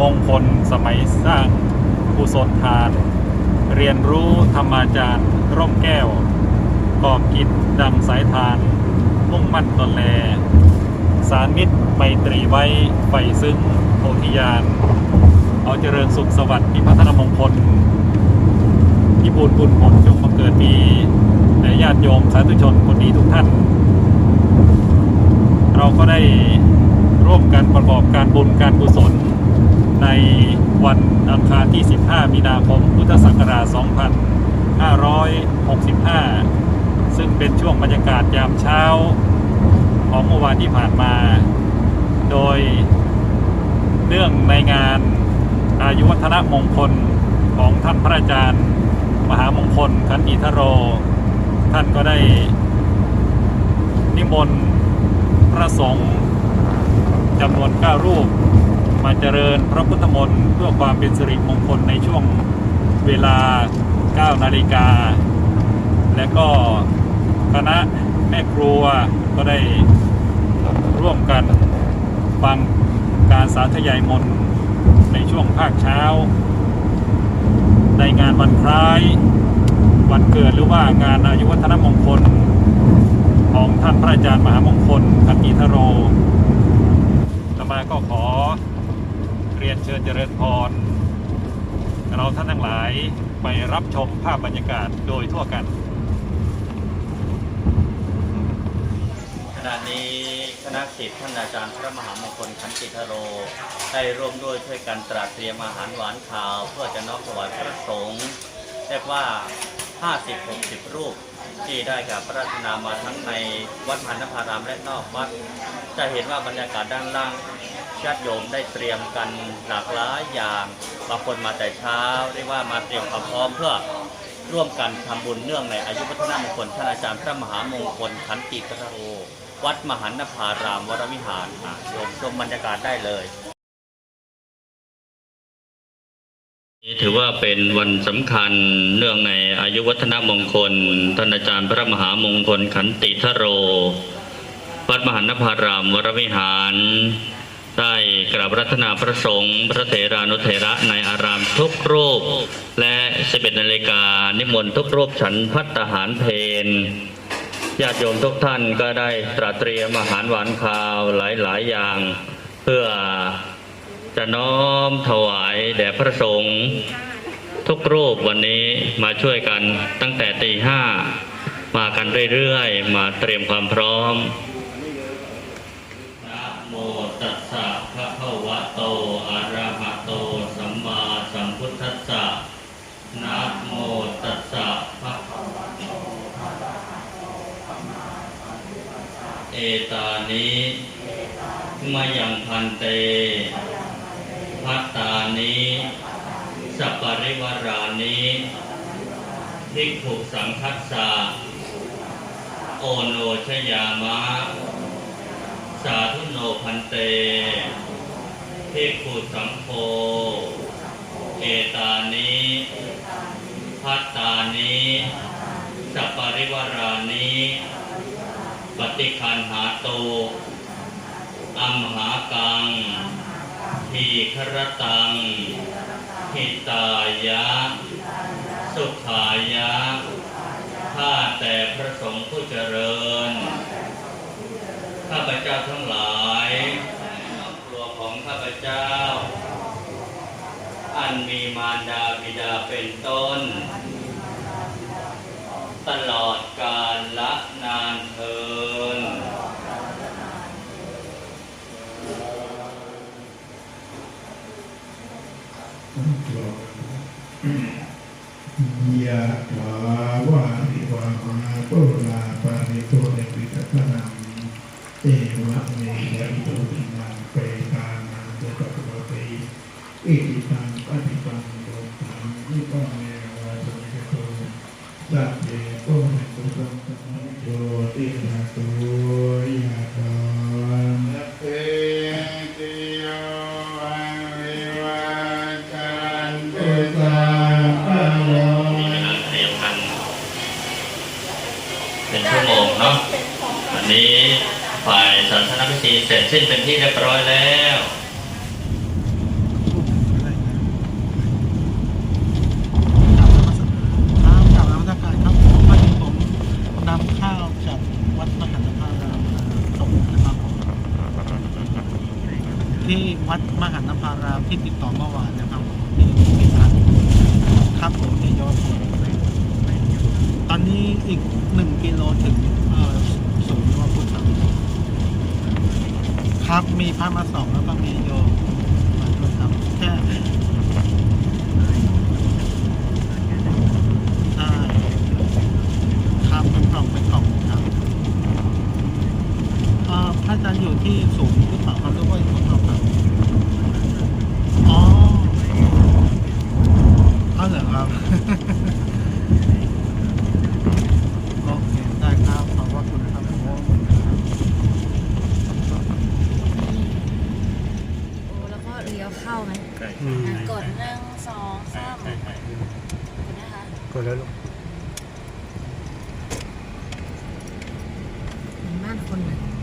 มงคลสมัยสร้างกุศลทาน เรียนรู้ธรรมาจารย์ร่มแก้วกอบกิจดังสายทาน มุ่งมั่นตนแล สารมิตรไมตรีไว้ไฟซึ้งโพธิญาณเอาเจริญสุขสวัสดิ์พิพัฒนมงคลที่บูรบุญผลจงมาเกิดมีในญาติโยมสาธุชนคนดีทุกท่าน เราก็ได้ร่วมกันประกอบการบุญการกุศล ในวันอังคารที่ 15 มีนาคม พุทธศักราช 2565 ซึ่งเป็นช่วงบรรยากาศยามเช้าของเมื่อวานที่ผ่านมา โดยเนื่องในงานอายุวัฒนมงคลของท่านพระอาจารย์ มหามงคลขันติทโร ท่านก็ได้ นิมนต์พระสงฆ์จำนวน 9 รูป มาเจริญพระพุทธมนต์เพื่อความเป็นสิริมงคลในช่วงเวลา 9 นาฬิกา และก็คณะแม่ครัวก็ได้ร่วมกันฟังการสาธยายมนต์ในช่วงภาคเช้า ในงานวันคล้าย วันเกิดหรือว่างานอายุวัฒนมงคล ของท่านพระอาจารย์มหามงคลขันติทโรตมาก็ขอ รียนเชิญเจริญพร เราท่านทั้งหลายไปรับชมภาพบรรยากาศโดยทั่วกัน ขณะนี้คณะศิษย์ท่านอาจารย์พระมหามงคลขันติทโร ได้ร่วมด้วยช่วยกันตราเตรียมอาหารหวานข่าว เพื่อจะน้อมถวายพระสงฆ์เรียกว่า 50-60 รูปที่ได้กับพระราชนามาทั้งในวัดมหานภารามและนอกวัด จะเห็นว่าบรรยากาศด้านล่าง ญาติโยมได้เตรียมกันหลากหลายอย่างบางคนมาแต่เช้าเรียกว่ามาเตรียมความพร้อมเพื่อร่วมกันทำบุญเนื่องในอายุวัฒนมงคลท่านอาจารย์พระมหามงคลขันติกโรวัดมหันนภารามวรวิหารอะโยมชมบรรยากาศได้เลยถือว่าเป็นวันสำคัญเนื่องในอายุวัฒนมงคล ท่านอาจารย์พระมหามงคลขันติทโร วัดมหันนภารามวรวิหาร ได้กราบรัตนาพระสงฆ์พระเถรานุเถระในอารามทุกรูป และ11นาฬิกานิมนต์ทุกรูปฉันพัตตาหารเพนญาติโยมทุกท่านก็ได้ตราเตรียมอาหารหวานคาวหลายๆอย่าง เพื่อจะน้อมถวายแด่พระสงฆ์ทุกรูปวันนี้มาช่วยกันตั้งแต่ตีห้ามากันเรื่อยๆ มาเตรียมความพร้อม ตัสสะภะคะวะโตอะระหะโตสัมมาสัมพุทธัสสะนะโมตัสสะภะคะวะโตอะระหะโตสัมมาสัมพุทธัสสะเอตานิมายังพันเตพัตตานิสัปปริวารานิภิกขุสังคัสสะโอโนชยามะ สาธุโนพันเตภิกขุสังโฆเอตานิพัตตานิสัปริวารานิปฏิคันหาโตอัมหากังทีครตังหิตายะ สุขายะข้าแต่พระสงฆ์ผู้เจริญ ข้าพเจ้าทั้งหลายครอบครัวของข้าพเจ้า อันมีมารดาบิดาเป็นต้น ตลอดกาลละนานเทินยะถาวาริวามาปุราปาริโตเนปิตตนัง เอวะเมยะอิโตตินังเปตานังตุตตะเตอิติตังปฏิปันโตตังนิปังเมวะตุนิโตสัพเพโตเมตุสัมปะโยตินาโตยะถาเอติโยอังวิวัจันตุตุสาภะโลมีเวลาเตรียมกันเป็นชั่วโมงเนาะวันนี้ ฝ่ายสาธทรณพิธีเสร็จสิ้นเป็นที่เรียบร้อยแล้วที่วัดมหานภารามที่ติดต่อเมื่อวานนะครับที่ที่ทันครับผมที่ยอดตอนนี้อีกหนึ่งกิโลถึงศูนย์วัดพุท ครับมีพักมาสองแล้วก็มีโยมมาทำแค่ได้ครับเป็นกล่องเป็นกล่องครับพระอาจารย์อยู่ที่สูงหรือเปล่า ปิดแล้วลูกบ้านคนน่ะ